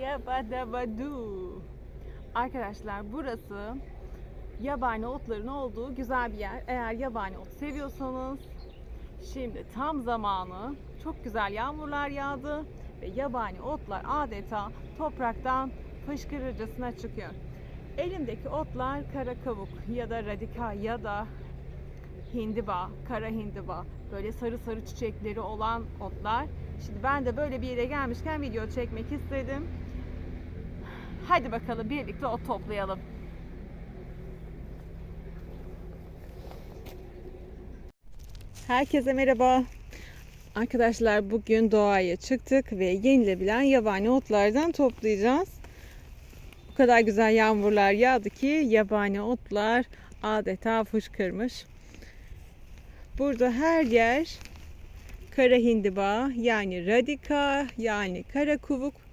Yabadabadu. Arkadaşlar burası yabani otların olduğu güzel bir yer. Eğer yabani ot seviyorsanız şimdi tam zamanı. Çok güzel yağmurlar yağdı ve yabani otlar adeta topraktan fışkırırcasına çıkıyor. Elimdeki otlar kara kavuk ya da radika ya da hindiba, kara hindiba. Böyle sarı sarı çiçekleri olan otlar. Şimdi ben de böyle bir yere gelmişken video çekmek istedim. Hadi bakalım birlikte ot toplayalım. Herkese merhaba. Arkadaşlar bugün doğaya çıktık ve yenilebilen yabani otlardan toplayacağız. O kadar güzel yağmurlar yağdı ki yabani otlar adeta fışkırmış. Burada her yer kara hindiba yani radika yani kara kuvuk.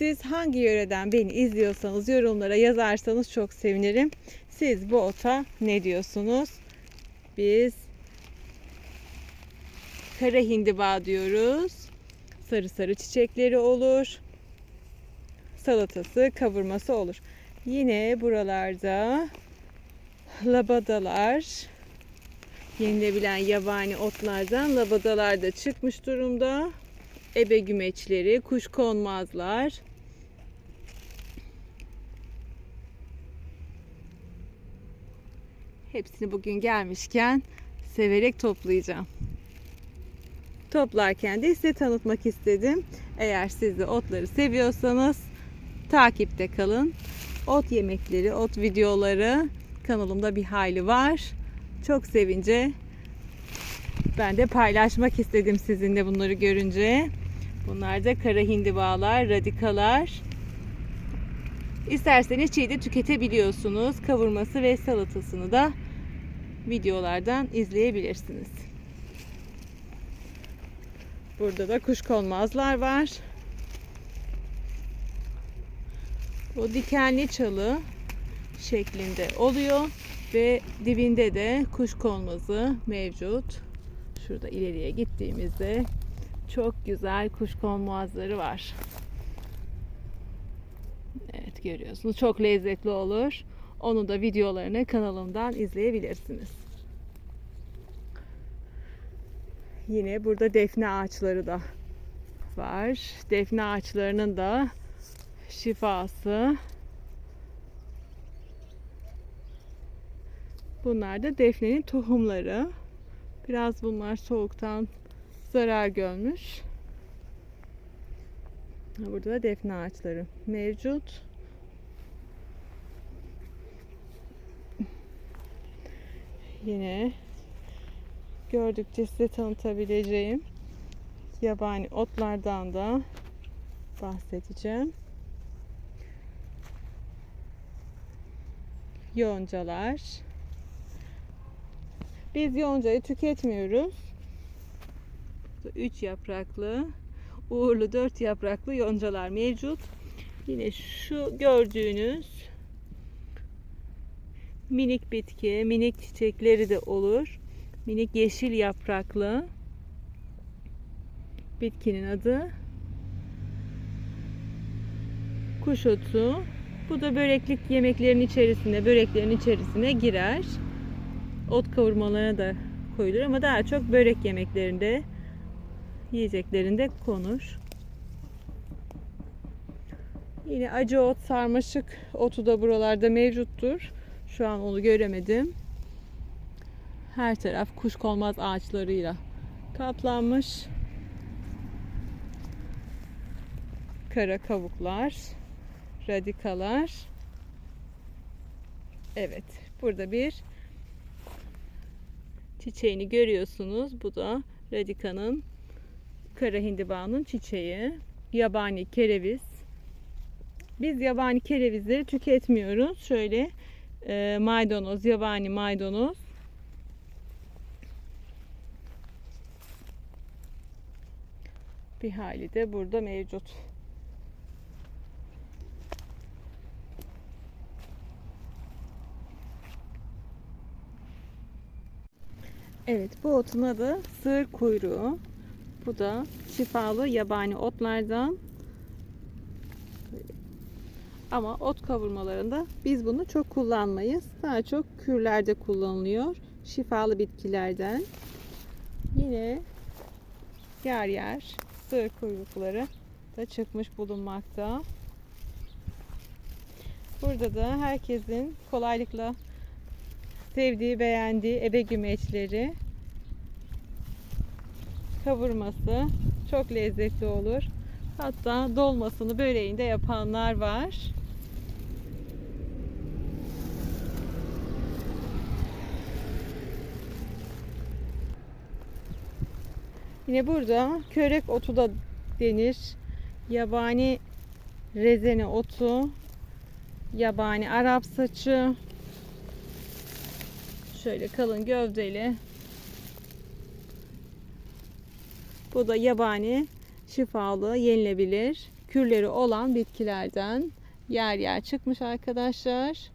Siz hangi yöreden beni izliyorsanız yorumlara yazarsanız çok sevinirim. Siz bu ota ne diyorsunuz? Biz kara hindiba diyoruz. Sarı sarı çiçekleri olur. Salatası, kavurması olur. Yine buralarda labadalar, yenilebilen yabani otlardan labadalar da çıkmış durumda. Ebe gümeçleri, kuşkonmazlar. Hepsini bugün gelmişken severek toplayacağım. Toplarken de size tanıtmak istedim. Eğer siz de otları seviyorsanız takipte kalın. Ot yemekleri, ot videoları kanalımda bir hayli var. Çok sevince ben de paylaşmak istedim sizinle bunları görünce. Bunlar da kara hindibalar, radikalar. İsterseniz çiğ de tüketebiliyorsunuz. Kavurması ve salatasını da videolardan izleyebilirsiniz. Burada da kuşkonmazlar var. Bu dikenli çalı şeklinde oluyor ve dibinde de kuşkonmazı mevcut. Şurada ileriye gittiğimizde çok güzel kuşkonmazları var. Evet görüyorsunuz. Çok lezzetli olur. Onu da videolarını kanalımdan izleyebilirsiniz. Yine burada defne ağaçları da var. Defne ağaçlarının da şifası. Bunlar da defnenin tohumları. Biraz bunlar soğuktan zarar görmüş. Burada da defne ağaçları mevcut. Yine gördükçe size tanıtabileceğim yabani otlardan da bahsedeceğim. Yoncalar. Biz yoncayı tüketmiyoruz. 3 yapraklı, uğurlu 4 yapraklı yoncalar mevcut. Yine şu gördüğünüz minik bitki, minik çiçekleri de olur. Minik yeşil yapraklı bitkinin adı kuş otu. Bu da böreklik yemeklerin içerisine, böreklerin içerisine girer. Ot kavurmalarına da koyulur ama daha çok börek yemeklerinde, yiyeceklerinde konur. Yine acı ot, sarmaşık otu da buralarda mevcuttur. Şu an onu göremedim. Her taraf kuşkonmaz ağaçlarıyla kaplanmış. Kara kavuklar, radikalar. Evet, burada bir çiçeğini görüyorsunuz. Bu da radikanın kara hindibanın çiçeği. Yabani kereviz. Biz yabani kerevizleri tüketmiyoruz. Şöyle e, maydanoz, yabani maydanoz. Bir hali de burada mevcut. Evet bu otun adı sığır kuyruğu. Bu da şifalı yabani otlardan Ama ot kavurmalarında biz bunu çok kullanmayız. Daha çok kürlerde kullanılıyor. Şifalı bitkilerden. Yine yer yer sığır kuyrukları da çıkmış bulunmakta. Burada da herkesin kolaylıkla sevdiği, beğendiği ebe gümeçleri kavurması çok lezzetli olur. Hatta dolmasını, böreğini de yapanlar var. Yine burada körek otu da denir. Yabani rezene otu, yabani Arap saçı, şöyle kalın gövdeli. Bu da yabani şifalı, yenilebilir, kürleri olan bitkilerden yer yer çıkmış arkadaşlar.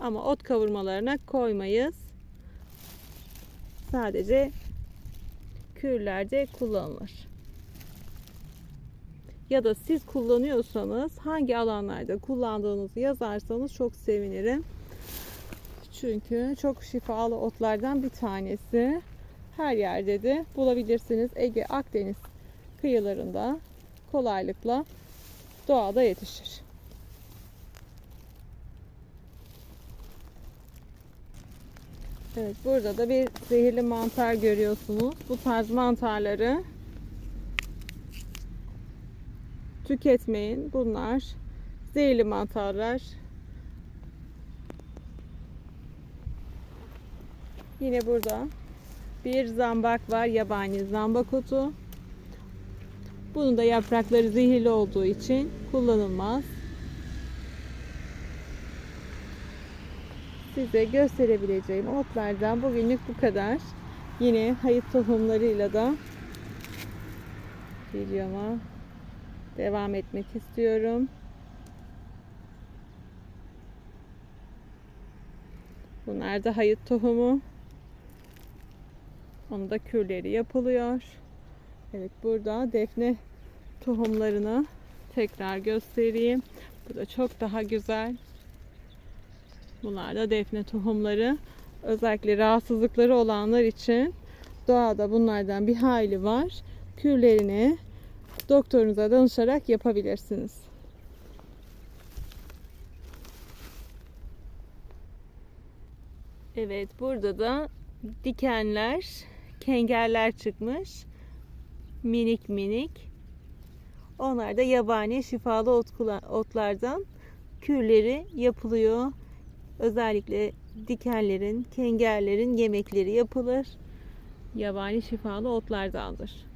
Ama ot kavurmalarına koymayız. Sadece kürlerde kullanılır. Ya da siz kullanıyorsanız hangi alanlarda kullandığınızı yazarsanız çok sevinirim. Çünkü çok şifalı otlardan bir tanesi. Her yerde de bulabilirsiniz. Ege, Akdeniz kıyılarında kolaylıkla doğada yetişir. Evet, burada da bir zehirli mantar görüyorsunuz. Bu tarz mantarları tüketmeyin. Bunlar zehirli mantarlar. Yine burada bir zambak var. Yabani zambak otu. Bunun da yaprakları zehirli olduğu için kullanılmaz. Size gösterebileceğim otlardan bugünlük bu kadar. Yine hayıt tohumlarıyla da videoma devam etmek istiyorum. Bunlar da hayıt tohumu. Onun da kürleri yapılıyor. Evet burada defne tohumlarını tekrar göstereyim. Bu da çok daha güzel. Bunlar da defne tohumları. Özellikle rahatsızlıkları olanlar için doğada bunlardan bir hayli var. Kürlerini doktorunuza danışarak yapabilirsiniz. Evet burada da dikenler, kengerler çıkmış. Minik minik. Onlar da yabani şifalı otlardan kürleri yapılıyor. Özellikle dikenlerin, kengerlerin yemekleri yapılır. Yabani şifalı otlardandır.